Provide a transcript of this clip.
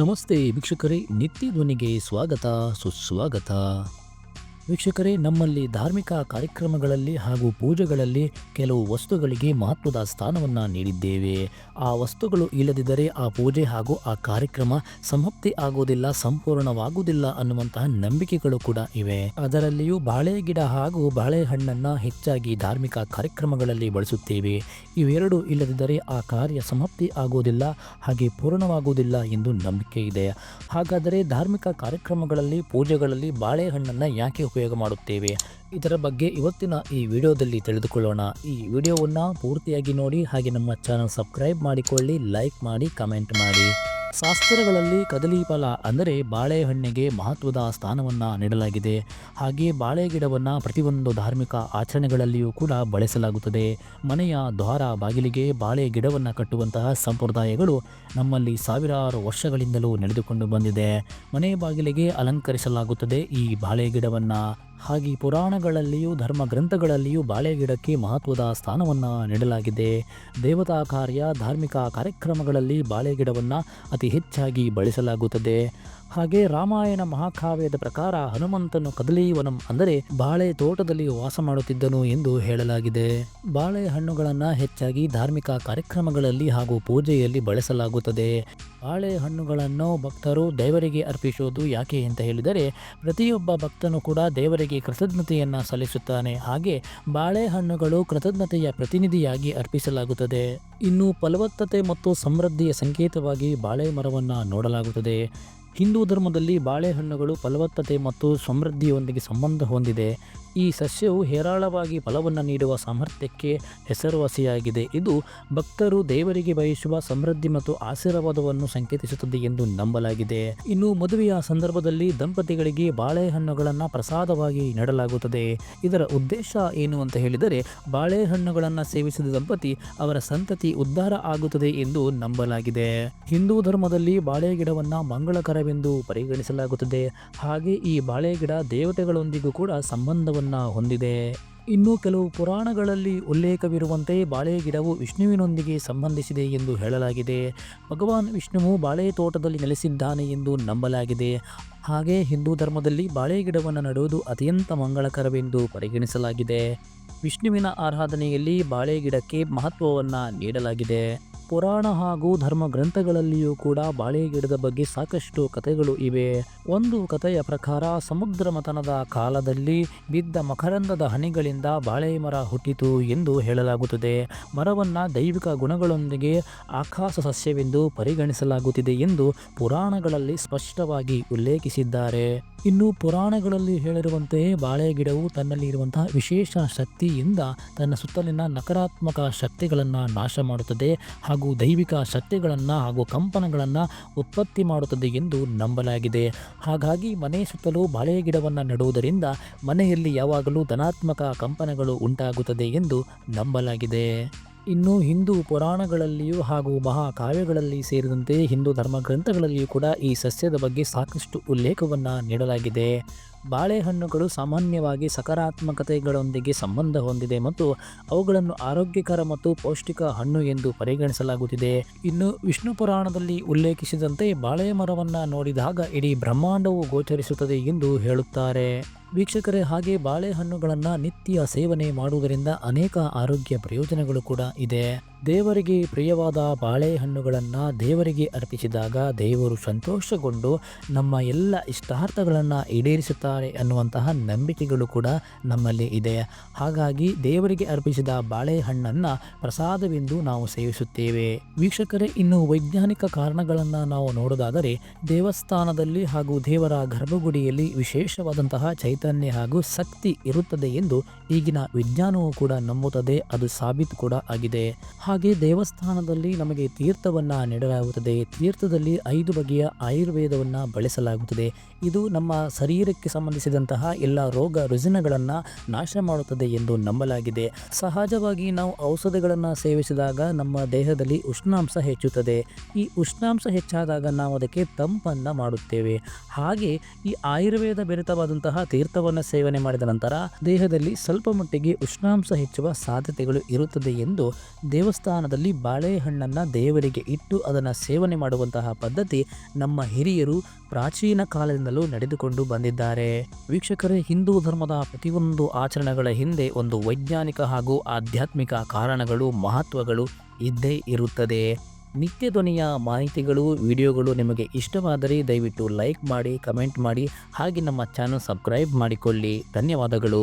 ನಮಸ್ತೆ ವೀಕ್ಷಕರೇ ನಿತ್ಯ ಧ್ವನಿಗೆ ಸ್ವಾಗತ ಸುಸ್ವಾಗತ. ವೀಕ್ಷಕರೇ, ನಮ್ಮಲ್ಲಿ ಧಾರ್ಮಿಕ ಕಾರ್ಯಕ್ರಮಗಳಲ್ಲಿ ಹಾಗೂ ಪೂಜೆಗಳಲ್ಲಿ ಕೆಲವು ವಸ್ತುಗಳಿಗೆ ಮಹತ್ವದ ಸ್ಥಾನವನ್ನು ನೀಡಿದ್ದೇವೆ. ಆ ವಸ್ತುಗಳು ಇಲ್ಲದಿದ್ದರೆ ಆ ಪೂಜೆ ಹಾಗೂ ಆ ಕಾರ್ಯಕ್ರಮ ಸಮಾಪ್ತಿ ಆಗುವುದಿಲ್ಲ ಸಂಪೂರ್ಣವಾಗುವುದಿಲ್ಲ ಅನ್ನುವಂತಹ ನಂಬಿಕೆಗಳು ಕೂಡ ಇವೆ. ಅದರಲ್ಲಿಯೂ ಬಾಳೆ ಗಿಡ ಹಾಗೂ ಬಾಳೆಹಣ್ಣನ್ನು ಹೆಚ್ಚಾಗಿ ಧಾರ್ಮಿಕ ಕಾರ್ಯಕ್ರಮಗಳಲ್ಲಿ ಬಳಸುತ್ತೇವೆ. ಇವೆರಡು ಇಲ್ಲದಿದ್ದರೆ ಆ ಕಾರ್ಯ ಸಮಾಪ್ತಿ ಆಗುವುದಿಲ್ಲ ಹಾಗೆ ಪೂರ್ಣವಾಗುವುದಿಲ್ಲ ಎಂದು ನಂಬಿಕೆ ಇದೆ. ಹಾಗಾದರೆ ಧಾರ್ಮಿಕ ಕಾರ್ಯಕ್ರಮಗಳಲ್ಲಿ, ಪೂಜೆಗಳಲ್ಲಿ ಬಾಳೆಹಣ್ಣನ್ನು ಯಾಕೆ ಮಾಡುತ್ತೇವೆ. ಇದರ ಬಗ್ಗೆ ಇವತ್ತಿನ ಈ ವಿಡಿಯೋದಲ್ಲಿ ತಿಳಿದುಕೊಳ್ಳೋಣ. ಈ ವಿಡಿಯೋವನ್ನು ಪೂರ್ತಿಯಾಗಿ ನೋಡಿ, ಹಾಗೆ ನಮ್ಮ ಚಾನಲ್ ಸಬ್ಸ್ಕ್ರೈಬ್ ಮಾಡಿಕೊಳ್ಳಿ, ಲೈಕ್ ಮಾಡಿ, ಕಮೆಂಟ್ ಮಾಡಿ. ಶಾಸ್ತ್ರಗಳಲ್ಲಿ ಕದಲಿ ಫಲ ಅಂದರೆ ಬಾಳೆಹಣ್ಣಿಗೆ ಮಹತ್ವದ ಸ್ಥಾನವನ್ನು ನೀಡಲಾಗಿದೆ. ಹಾಗೆ ಬಾಳೆ ಗಿಡವನ್ನು ಪ್ರತಿಯೊಂದು ಧಾರ್ಮಿಕ ಆಚರಣೆಗಳಲ್ಲಿಯೂ ಕೂಡ ಬಳಸಲಾಗುತ್ತದೆ. ಮನೆಯ ದ್ವಾರ ಬಾಗಿಲಿಗೆ ಬಾಳೆ ಗಿಡವನ್ನು ಕಟ್ಟುವಂತಹ ಸಂಪ್ರದಾಯಗಳು ನಮ್ಮಲ್ಲಿ ಸಾವಿರಾರು ವರ್ಷಗಳಿಂದಲೂ ನಡೆದುಕೊಂಡು ಬಂದಿದೆ. ಮನೆ ಬಾಗಿಲಿಗೆ ಅಲಂಕರಿಸಲಾಗುತ್ತದೆ ಈ ಬಾಳೆ ಗಿಡವನ್ನು. ಹಾಗೆ ಪುರಾಣಗಳಲ್ಲಿಯೂ ಧರ್ಮ ಗ್ರಂಥಗಳಲ್ಲಿಯೂ ಬಾಳೆಗಿಡಕ್ಕೆ ಮಹತ್ವದ ಸ್ಥಾನವನ್ನು ನೀಡಲಾಗಿದೆ. ದೇವತಾ ಕಾರ್ಯ, ಧಾರ್ಮಿಕ ಕಾರ್ಯಕ್ರಮಗಳಲ್ಲಿ ಬಾಳೆಗಿಡವನ್ನು ಅತಿ ಹೆಚ್ಚಾಗಿ ಬಳಸಲಾಗುತ್ತದೆ. ಹಾಗೆ ರಾಮಾಯಣ ಮಹಾಕಾವ್ಯದ ಪ್ರಕಾರ ಹನುಮಂತನು ಕದಲೀವನಂ ಅಂದರೆ ಬಾಳೆ ತೋಟದಲ್ಲಿ ವಾಸ ಮಾಡುತ್ತಿದ್ದನು ಎಂದು ಹೇಳಲಾಗಿದೆ. ಬಾಳೆ ಹಣ್ಣುಗಳನ್ನು ಹೆಚ್ಚಾಗಿ ಧಾರ್ಮಿಕ ಕಾರ್ಯಕ್ರಮಗಳಲ್ಲಿ ಹಾಗೂ ಪೂಜೆಯಲ್ಲಿ ಬಳಸಲಾಗುತ್ತದೆ. ಬಾಳೆ ಹಣ್ಣುಗಳನ್ನು ಭಕ್ತರು ದೇವರಿಗೆ ಅರ್ಪಿಸುವುದು ಯಾಕೆ ಅಂತ ಹೇಳಿದರೆ, ಪ್ರತಿಯೊಬ್ಬ ಭಕ್ತನು ಕೂಡ ದೇವರಿಗೆ ಕೃತಜ್ಞತೆಯನ್ನು ಸಲ್ಲಿಸುತ್ತಾನೆ. ಹಾಗೆ ಬಾಳೆಹಣ್ಣುಗಳು ಕೃತಜ್ಞತೆಯ ಪ್ರತಿನಿಧಿಯಾಗಿ ಅರ್ಪಿಸಲಾಗುತ್ತದೆ. ಇನ್ನು ಫಲವತ್ತತೆ ಮತ್ತು ಸಮೃದ್ಧಿಯ ಸಂಕೇತವಾಗಿ ಬಾಳೆ ಮರವನ್ನು ನೋಡಲಾಗುತ್ತದೆ. ಹಿಂದೂ ಧರ್ಮದಲ್ಲಿ ಬಾಳೆಹಣ್ಣುಗಳು ಫಲವತ್ತತೆ ಮತ್ತು ಸಮೃದ್ಧಿಯೊಂದಿಗೆ ಸಂಬಂಧ ಹೊಂದಿದೆ. ಈ ಸಸ್ಯವು ಹೇರಾಳವಾಗಿ ಫಲವನ್ನು ನೀಡುವ ಸಾಮರ್ಥ್ಯಕ್ಕೆ ಹೆಸರುವಾಸಿಯಾಗಿದೆ. ಇದು ಭಕ್ತರು ದೇವರಿಗೆ ಬಯಸುವ ಸಮೃದ್ಧಿ ಮತ್ತು ಆಶೀರ್ವಾದವನ್ನು ಸಂಕೇತಿಸುತ್ತದೆ ಎಂದು ನಂಬಲಾಗಿದೆ. ಇನ್ನು ಮದುವೆಯ ಸಂದರ್ಭದಲ್ಲಿ ದಂಪತಿಗಳಿಗೆ ಬಾಳೆಹಣ್ಣುಗಳನ್ನು ಪ್ರಸಾದವಾಗಿ ನೀಡಲಾಗುತ್ತದೆ. ಇದರ ಉದ್ದೇಶ ಏನು ಅಂತ ಹೇಳಿದರೆ, ಬಾಳೆಹಣ್ಣುಗಳನ್ನು ಸೇವಿಸಿದ ದಂಪತಿ ಅವರ ಸಂತತಿ ಉದ್ಧಾರ ಆಗುತ್ತದೆ ಎಂದು ನಂಬಲಾಗಿದೆ. ಹಿಂದೂ ಧರ್ಮದಲ್ಲಿ ಬಾಳೆ ಗಿಡವನ್ನು ಮಂಗಳಕರವೆಂದು ಪರಿಗಣಿಸಲಾಗುತ್ತದೆ. ಹಾಗೆ ಈ ಬಾಳೆ ಗಿಡ ದೇವತೆಗಳೊಂದಿಗೂ ಕೂಡ ಸಂಬಂಧವನ್ನು ಹೊಂದಿದೆ. ಇನ್ನು ಕೆಲವು ಪುರಾಣಗಳಲ್ಲಿ ಉಲ್ಲೇಖವಿರುವಂತೆ ಬಾಳೆ ಗಿಡವು ವಿಷ್ಣುವಿನೊಂದಿಗೆ ಸಂಬಂಧಿಸಿದೆ ಎಂದು ಹೇಳಲಾಗಿದೆ. ಭಗವಾನ್ ವಿಷ್ಣುವು ಬಾಳೆ ತೋಟದಲ್ಲಿ ನೆಲೆಸಿದ್ದಾನೆ ಎಂದು ನಂಬಲಾಗಿದೆ. ಹಾಗೆ ಹಿಂದೂ ಧರ್ಮದಲ್ಲಿ ಬಾಳೆ ಗಿಡವನ್ನು ನೆಡುವುದು ಅತ್ಯಂತ ಮಂಗಳಕರವೆಂದು ಪರಿಗಣಿಸಲಾಗಿದೆ. ವಿಷ್ಣುವಿನ ಆರಾಧನೆಯಲ್ಲಿ ಬಾಳೆ ಗಿಡಕ್ಕೆ ಮಹತ್ವವನ್ನು ನೀಡಲಾಗಿದೆ. ಪುರಾಣ ಹಾಗೂ ಧರ್ಮ ಗ್ರಂಥಗಳಲ್ಲಿಯೂ ಕೂಡ ಬಾಳೆ ಗಿಡದ ಬಗ್ಗೆ ಸಾಕಷ್ಟು ಕಥೆಗಳು ಇವೆ. ಒಂದು ಕಥೆಯ ಪ್ರಕಾರ, ಸಮುದ್ರ ಮತನದ ಕಾಲದಲ್ಲಿ ಬಿದ್ದ ಮಕರಂದದ ಹನಿಗಳಿಂದ ಬಾಳೆ ಮರ ಹುಟ್ಟಿತು ಎಂದು ಹೇಳಲಾಗುತ್ತದೆ. ಮರವನ್ನು ದೈವಿಕ ಗುಣಗಳೊಂದಿಗೆ ಆಕಾಶ ಸಸ್ಯವೆಂದು ಪರಿಗಣಿಸಲಾಗುತ್ತಿದೆ ಎಂದು ಪುರಾಣಗಳಲ್ಲಿ ಸ್ಪಷ್ಟವಾಗಿ ಉಲ್ಲೇಖಿಸಿದ್ದಾರೆ. ಇನ್ನು ಪುರಾಣಗಳಲ್ಲಿ ಹೇಳಿರುವಂತೆ ಬಾಳೆ ಗಿಡವು ತನ್ನಲ್ಲಿ ಇರುವಂತಹ ವಿಶೇಷ ಶಕ್ತಿಯಿಂದ ತನ್ನ ಸುತ್ತಲಿನ ನಕಾರಾತ್ಮಕ ಶಕ್ತಿಗಳನ್ನು ನಾಶ ಮಾಡುತ್ತದೆ ಹಾಗೂ ದೈವಿಕ ಶಕ್ತಿಗಳನ್ನು ಹಾಗೂ ಕಂಪನಗಳನ್ನು ಉತ್ಪತ್ತಿ ಮಾಡುತ್ತದೆ ಎಂದು ನಂಬಲಾಗಿದೆ. ಹಾಗಾಗಿ ಮನೆ ಸುತ್ತಲೂ ಬಾಳೆ ಗಿಡವನ್ನು ನೆಡುವುದರಿಂದ ಮನೆಯಲ್ಲಿ ಯಾವಾಗಲೂ ಧನಾತ್ಮಕ ಕಂಪನಗಳು ಉಂಟಾಗುತ್ತದೆ ಎಂದು ನಂಬಲಾಗಿದೆ. ಇನ್ನು ಹಿಂದೂ ಪುರಾಣಗಳಲ್ಲಿಯೂ ಹಾಗೂ ಮಹಾಕಾವ್ಯಗಳಲ್ಲಿ ಸೇರಿದಂತೆ ಹಿಂದೂ ಧರ್ಮ ಗ್ರಂಥಗಳಲ್ಲಿಯೂ ಕೂಡ ಈ ಸಸ್ಯದ ಬಗ್ಗೆ ಸಾಕಷ್ಟು ಉಲ್ಲೇಖವನ್ನು ನೀಡಲಾಗಿದೆ. ಬಾಳೆಹಣ್ಣುಗಳು ಸಾಮಾನ್ಯವಾಗಿ ಸಕಾರಾತ್ಮಕತೆಗಳೊಂದಿಗೆ ಸಂಬಂಧ ಹೊಂದಿದೆ ಮತ್ತು ಅವುಗಳನ್ನು ಆರೋಗ್ಯಕರ ಮತ್ತು ಪೌಷ್ಟಿಕ ಹಣ್ಣು ಎಂದು ಪರಿಗಣಿಸಲಾಗುತ್ತಿದೆ. ಇನ್ನು ವಿಷ್ಣು ಪುರಾಣದಲ್ಲಿ ಉಲ್ಲೇಖಿಸಿದಂತೆ ಬಾಳೆ ಮರವನ್ನು ನೋಡಿದಾಗ ಇಡೀ ಬ್ರಹ್ಮಾಂಡವು ಗೋಚರಿಸುತ್ತದೆ ಎಂದು ಹೇಳುತ್ತಾರೆ. ವೀಕ್ಷಕರೇ, ಹಾಗೆ ಬಾಳೆಹಣ್ಣುಗಳನ್ನು ನಿತ್ಯ ಸೇವನೆ ಮಾಡುವುದರಿಂದ ಅನೇಕ ಆರೋಗ್ಯ ಪ್ರಯೋಜನಗಳು ಕೂಡ ಇದೆ. ದೇವರಿಗೆ ಪ್ರಿಯವಾದ ಬಾಳೆಹಣ್ಣುಗಳನ್ನು ದೇವರಿಗೆ ಅರ್ಪಿಸಿದಾಗ ದೇವರು ಸಂತೋಷಗೊಂಡು ನಮ್ಮ ಎಲ್ಲ ಇಷ್ಟಾರ್ಥಗಳನ್ನು ಈಡೇರಿಸುತ್ತಾರೆ ಅನ್ನುವಂತಹ ನಂಬಿಕೆಗಳು ಕೂಡ ನಮ್ಮಲ್ಲಿ ಇದೆ. ಹಾಗಾಗಿ ದೇವರಿಗೆ ಅರ್ಪಿಸಿದ ಬಾಳೆಹಣ್ಣನ್ನು ಪ್ರಸಾದವೆಂದು ನಾವು ಸೇವಿಸುತ್ತೇವೆ. ವೀಕ್ಷಕರೇ, ಇನ್ನು ವೈಜ್ಞಾನಿಕ ಕಾರಣಗಳನ್ನು ನಾವು ನೋಡೋದಾದರೆ ದೇವಸ್ಥಾನದಲ್ಲಿ ಹಾಗೂ ದೇವರ ಗರ್ಭಗುಡಿಯಲ್ಲಿ ವಿಶೇಷವಾದಂತಹ ಚೈತನ್ಯ ಹಾಗೂ ಶಕ್ತಿ ಇರುತ್ತದೆ ಎಂದು ಈಗಿನ ವಿಜ್ಞಾನವು ಕೂಡ ನಂಬುತ್ತದೆ. ಅದು ಸಾಬೀತು ಕೂಡ ಆಗಿದೆ. ಹಾಗೆ ದೇವಸ್ಥಾನದಲ್ಲಿ ನಮಗೆ ತೀರ್ಥವನ್ನು ನೀಡಲಾಗುತ್ತದೆ. ತೀರ್ಥದಲ್ಲಿ ಐದು ಬಗೆಯ ಆಯುರ್ವೇದವನ್ನು ಬಳಸಲಾಗುತ್ತದೆ. ಇದು ನಮ್ಮ ಶರೀರಕ್ಕೆ ಸಂಬಂಧಿಸಿದಂತಹ ಎಲ್ಲ ರೋಗ ರುಜಿನಗಳನ್ನು ನಾಶ ಮಾಡುತ್ತದೆ ಎಂದು ನಂಬಲಾಗಿದೆ. ಸಹಜವಾಗಿ ನಾವು ಔಷಧಿಗಳನ್ನು ಸೇವಿಸಿದಾಗ ನಮ್ಮ ದೇಹದಲ್ಲಿ ಉಷ್ಣಾಂಶ ಹೆಚ್ಚುತ್ತದೆ. ಈ ಉಷ್ಣಾಂಶ ಹೆಚ್ಚಾದಾಗ ನಾವು ಅದಕ್ಕೆ ತಂಪನ್ನು ಮಾಡುತ್ತೇವೆ. ಹಾಗೆ ಈ ಆಯುರ್ವೇದ ಬೆರೆತವಾದಂತಹ ತೀರ್ಥವನ್ನು ಸೇವನೆ ಮಾಡಿದ ನಂತರ ದೇಹದಲ್ಲಿ ಸ್ವಲ್ಪ ಮಟ್ಟಿಗೆ ಉಷ್ಣಾಂಶ ಹೆಚ್ಚುವ ಸಾಧ್ಯತೆಗಳು ಇರುತ್ತದೆ ಎಂದು ದೇವಸ್ಥಾನ ದೇವಸ್ಥಾನದಲ್ಲಿ ಬಾಳೆಹಣ್ಣನ್ನು ದೇವರಿಗೆ ಇಟ್ಟು ಅದನ್ನು ಸೇವನೆ ಮಾಡುವಂತಹ ಪದ್ಧತಿ ನಮ್ಮ ಹಿರಿಯರು ಪ್ರಾಚೀನ ಕಾಲದಿಂದಲೂ ನಡೆದುಕೊಂಡು ಬಂದಿದ್ದಾರೆ. ವೀಕ್ಷಕರೇ, ಹಿಂದೂ ಧರ್ಮದ ಪ್ರತಿಯೊಂದು ಆಚರಣೆಗಳ ಹಿಂದೆ ಒಂದು ವೈಜ್ಞಾನಿಕ ಹಾಗೂ ಆಧ್ಯಾತ್ಮಿಕ ಕಾರಣಗಳು, ಮಹತ್ವಗಳು ಇದ್ದೇ ಇರುತ್ತದೆ. ನಿತ್ಯ ಧ್ವನಿಯ ಮಾಹಿತಿಗಳು, ವಿಡಿಯೋಗಳು ನಿಮಗೆ ಇಷ್ಟವಾದರೆ ದಯವಿಟ್ಟು ಲೈಕ್ ಮಾಡಿ, ಕಮೆಂಟ್ ಮಾಡಿ ಹಾಗೆ ನಮ್ಮ ಚಾನಲ್ ಸಬ್ಸ್ಕ್ರೈಬ್ ಮಾಡಿಕೊಳ್ಳಿ. ಧನ್ಯವಾದಗಳು.